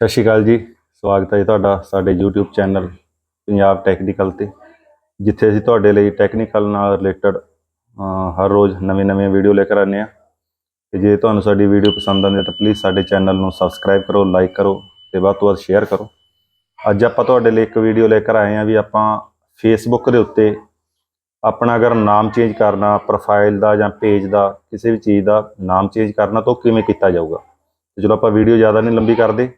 ਸਤਿ ਸ਼੍ਰੀ ਅਕਾਲ ਜੀ। ਸਵਾਗਤ ਹੈ ਜੀ ਤੁਹਾਡਾ ਸਾਡੇ YouTube ਚੈਨਲ ਪੰਜਾਬ ਟੈਕਨੀਕਲ ਤੇ, ਜਿੱਥੇ ਅਸੀਂ ਤੁਹਾਡੇ ਲਈ ਟੈਕਨੀਕਲ ਨਾਲ ਰਿਲੇਟਡ ਹਰ ਰੋਜ਼ ਨਵੇਂ-ਨਵੇਂ ਵੀਡੀਓ ਲੈ ਕੇ ਆਉਂਦੇ ਹਾਂ। ਤੇ ਜੇ ਤੁਹਾਨੂੰ ਸਾਡੀ ਵੀਡੀਓ ਪਸੰਦ ਆਉਂਦੀ ਹੈ ਤਾਂ ਪਲੀਜ਼ ਸਾਡੇ ਚੈਨਲ ਨੂੰ ਸਬਸਕ੍ਰਾਈਬ ਕਰੋ ਲਾਈਕ ਕਰੋ ਤੇ ਵੱਧ ਤੋਂ ਵੱਧ ਸ਼ੇਅਰ ਕਰੋ। ਅੱਜ ਆਪਾਂ ਤੁਹਾਡੇ ਲਈ ਇੱਕ ਵੀਡੀਓ ਲੈ ਕੇ ਆਏ ਹਾਂ ਵੀ ਆਪਾਂ ਫੇਸਬੁੱਕ ਦੇ ਉੱਤੇ ਆਪਣਾ ਅਗਰ ਨਾਮ ਚੇਂਜ ਕਰਨਾ ਪ੍ਰੋਫਾਈਲ ਦਾ ਜਾਂ ਪੇਜ ਦਾ, ਕਿਸੇ ਵੀ ਚੀਜ਼ ਦਾ ਨਾਮ ਚੇਂਜ ਕਰਨਾ ਤਾਂ ਉਹ ਕਿਵੇਂ ਕੀਤਾ ਜਾਊਗਾ। ਤੇ ਚਲੋ ਆਪਾਂ ਵੀਡੀਓ ਜ਼ਿਆਦਾ ਨਹੀਂ ਲੰਬੀ ਕਰਦੇ।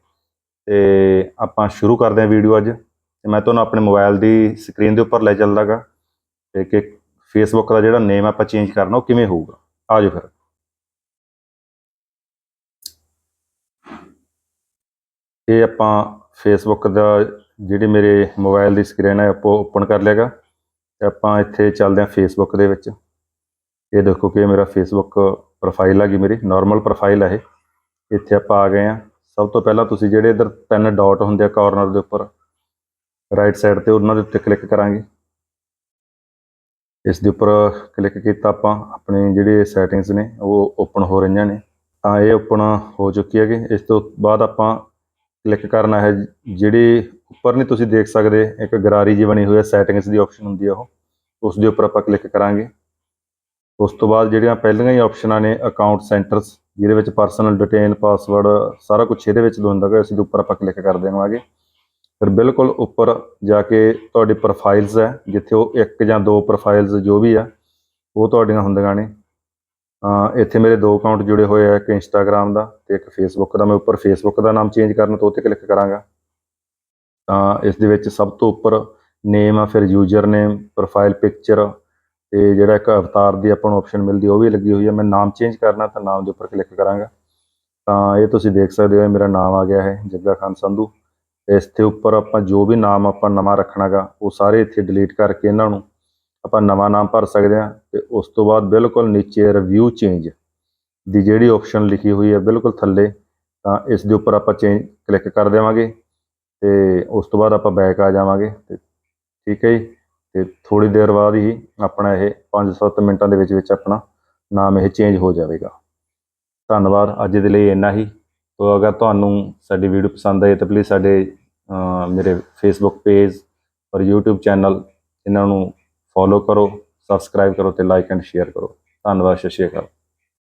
ਤੇ ਆਪਾਂ ਸ਼ੁਰੂ ਕਰਦੇ ਹਾਂ ਵੀਡੀਓ ਅੱਜ। ਤੇ ਮੈਂ ਤੁਹਾਨੂੰ ਆਪਣੇ ਮੋਬਾਈਲ ਦੀ ਸਕਰੀਨ ਦੇ ਉੱਪਰ ਲੈ ਚੱਲਦਾਗਾ। ਤੇ ਕਿ ਫੇਸਬੁੱਕ ਦਾ ਜਿਹੜਾ ਨੇਮ ਆਪਾਂ ਚੇਂਜ ਕਰਨਾ, ਉਹ ਕਿਵੇਂ ਹੋਊਗਾ? ਆ ਜਾਓ ਫਿਰ। ਇਹ ਆਪਾਂ ਫੇਸਬੁੱਕ ਦਾ ਜਿਹੜੀ ਮੇਰੇ ਮੋਬਾਈਲ ਦੀ ਸਕਰੀਨ ਹੈ, ਆਪਾਂ ਓਪਨ ਕਰ ਲਿਆਗਾ। ਤੇ ਆਪਾਂ ਇੱਥੇ ਚੱਲਦੇ ਹਾਂ ਫੇਸਬੁੱਕ ਦੇ ਵਿੱਚ। ਇਹ ਦੇਖੋ ਕਿ ਮੇਰਾ ਫੇਸਬੁੱਕ ਪ੍ਰੋਫਾਈਲ ਹੈਗੀ ਮੇਰੀ ਨਾਰਮਲ ਪ੍ਰੋਫਾਈਲ ਹੈ ਇਹ। ਇੱਥੇ ਆਪਾਂ ਆ ਗਏ ਆ ਸਭ ਤੋਂ ਪਹਿਲਾਂ ਤੁਸੀਂ ਜਿਹੜੇ ਇਧਰ ਤਿੰਨ ਡਾਟ ਹੁੰਦੇ ਆ ਕਾਰਨਰ ਦੇ ਉੱਪਰ ਰਾਈਟ ਸਾਈਡ ਤੇ ਉਹਨਾਂ ਦੇ ਉੱਤੇ ਕਲਿੱਕ ਕਰਾਂਗੇ। ਇਸ ਦੇ ਉੱਪਰ ਕਲਿੱਕ ਕੀਤਾ ਆਪਾਂ, ਆਪਣੇ ਜਿਹੜੇ ਸੈਟਿੰਗਸ ਨੇ, ਉਹ ਓਪਨ ਹੋ ਰਹੀਆਂ ਨੇ। ਤਾਂ ਇਹ ਓਪਨ ਹੋ ਚੁੱਕੀ ਹੈਗੀ। ਇਸ ਤੋਂ ਬਾਅਦ ਆਪਾਂ ਕਲਿੱਕ ਕਰਨਾ ਹੈ, ਜਿਹੜੀ ਉੱਪਰ ਨਹੀਂ ਤੁਸੀਂ ਦੇਖ ਸਕਦੇ, ਇੱਕ ਗਰਾਰੀ ਜੀ ਬਣੀ ਹੋਈ ਹੈ ਸੈਟਿੰਗਸ ਦੀ ਆਪਸ਼ਨ ਹੁੰਦੀ ਹੈ ਉਹ। ਉਸ ਦੇ ਉੱਪਰ ਆਪਾਂ ਕਲਿੱਕ ਕਰਾਂਗੇ। ਉਸ ਤੋਂ ਬਾਅਦ ਜਿਹੜੀਆਂ ਪਹਿਲੀਆਂ ਹੀ ਆਪਸ਼ਨਾਂ ਨੇ ਅਕਾਊਂਟ ਸੈਂਟਰਸ ਜਿਹਦੇ ਵਿੱਚ ਪਰਸਨਲ ਡਿਟੇਲ ਪਾਸਵਰਡ ਸਾਰਾ ਕੁਝ ਇਹਦੇ ਵਿੱਚ ਹੁੰਦਾ ਹੈਗਾ ਅਸੀਂ ਦੇ ਉੱਪਰ ਆਪਾਂ ਕਲਿੱਕ ਕਰ ਦੇਵਾਂਗੇ। ਫਿਰ ਬਿਲਕੁਲ ਉੱਪਰ ਜਾ ਕੇ ਤੁਹਾਡੀ ਪ੍ਰੋਫਾਈਲਸ ਹੈ, ਜਿੱਥੇ ਉਹ ਇੱਕ ਜਾਂ ਦੋ ਪ੍ਰੋਫਾਈਲਸ ਜੋ ਵੀ ਆ, ਉਹ ਤੁਹਾਡੀਆਂ ਹੁੰਦੀਆਂ ਨੇ। ਇੱਥੇ ਮੇਰੇ ਦੋ ਅਕਾਊਂਟ ਜੁੜੇ ਹੋਏ ਆ, ਇੱਕ ਇੰਸਟਾਗ੍ਰam ਦਾ ਤੇ ਇੱਕ ਫੇਸਬੁੱਕ ਦਾ। ਮੈਂ ਉੱਪਰ ਫੇਸਬੁੱਕ ਦਾ ਨਾਮ ਚੇਂਜ ਕਰਨ ਤੋਂ ਉੱਤੇ ਕਲਿੱਕ ਕਰਾਂਗਾ। ਤਾਂ ਇਸ ਦੇ ਵਿੱਚ ਸਭ ਤੋਂ ਉੱਪਰ ਨੇਮ ਆ, ਫਿਰ ਯੂਜ਼ਰ ਨੇਮ ਪ੍ਰੋਫਾਈਲ ਪਿਕਚਰ ਤੇ ਜਿਹੜਾ ਇੱਕ ਅਵਤਾਰ ਦੀ ਆਪਾਂ ਨੂੰ ਆਪਸ਼ਨ ਮਿਲਦੀ, ਉਹ ਵੀ ਲੱਗੀ ਹੋਈ ਹੈ। ਮੈਂ ਨਾਮ ਚੇਂਜ ਕਰਨਾ, ਤਾਂ ਨਾਮ ਦੇ ਉੱਪਰ ਕਲਿੱਕ ਕਰਾਂਗਾ। ਤਾਂ ਇਹ ਤੁਸੀਂ ਦੇਖ ਸਕਦੇ ਹੋ ਮੇਰਾ ਨਾਮ ਆ ਗਿਆ ਹੈ, ਜੱਗਾ ਖਾਨ ਸੰਧੂ। ਇਸ ਦੇ ਉੱਪਰ ਆਪਾਂ ਜੋ ਵੀ ਨਾਮ ਆਪਾਂ ਨਵਾਂ ਰੱਖਣਾਗਾ, ਉਹ ਸਾਰੇ ਇੱਥੇ ਡਿਲੀਟ ਕਰਕੇ ਇਹਨਾਂ ਨੂੰ ਆਪਾਂ ਨਵਾਂ ਨਾਮ ਭਰ ਸਕਦੇ ਹਾਂ ਤੇ ਉਸ ਤੋਂ ਬਾਅਦ ਬਿਲਕੁਲ ਨੀਚੇ ਰਿਵਿਊ ਚੇਂਜ ਦੀ ਜਿਹੜੀ ਆਪਸ਼ਨ ਲਿਖੀ ਹੋਈ ਹੈ, ਬਿਲਕੁਲ ਥੱਲੇ, ਤਾਂ ਇਸ ਦੇ ਉੱਪਰ ਆਪਾਂ ਚੇਂਜ ਕਲਿੱਕ ਕਰ ਦੇਵਾਂਗੇ ਤੇ ਉਸ ਤੋਂ ਬਾਅਦ ਆਪਾਂ ਬੈਕ ਆ ਜਾਵਾਂਗੇ ਤੇ ਠੀਕ ਹੈ ਜੀ। ਅਤੇ ਥੋੜ੍ਹੀ ਦੇਰ ਬਾਅਦ ਹੀ ਆਪਣਾ ਇਹ 5-7 ਮਿੰਟਾਂ ਦੇ ਵਿੱਚ ਵਿੱਚ ਆਪਣਾ ਨਾਮ ਇਹ ਚੇਂਜ ਹੋ ਜਾਵੇਗਾ। ਧੰਨਵਾਦ, ਅੱਜ ਦੇ ਲਈ ਇੰਨਾ ਹੀ। ਤੋ ਅਗਰ ਤੁਹਾਨੂੰ ਸਾਡੀ ਵੀਡੀਓ ਪਸੰਦ ਆਈ ਤਾਂ ਪਲੀਜ਼ ਸਾਡੇ ਮੇਰੇ ਫੇਸਬੁੱਕ ਪੇਜ ਔਰ YouTube ਚੈਨਲ ਇਹਨਾਂ ਨੂੰ ਫੋਲੋ ਕਰੋ ਸਬਸਕ੍ਰਾਈਬ ਕਰੋ ਤੇ ਲਾਈਕ ਐਂਡ ਸ਼ੇਅਰ ਕਰੋ। ਧੰਨਵਾਦ, ਸਤਿ ਸ਼੍ਰੀ ਅਕਾਲ।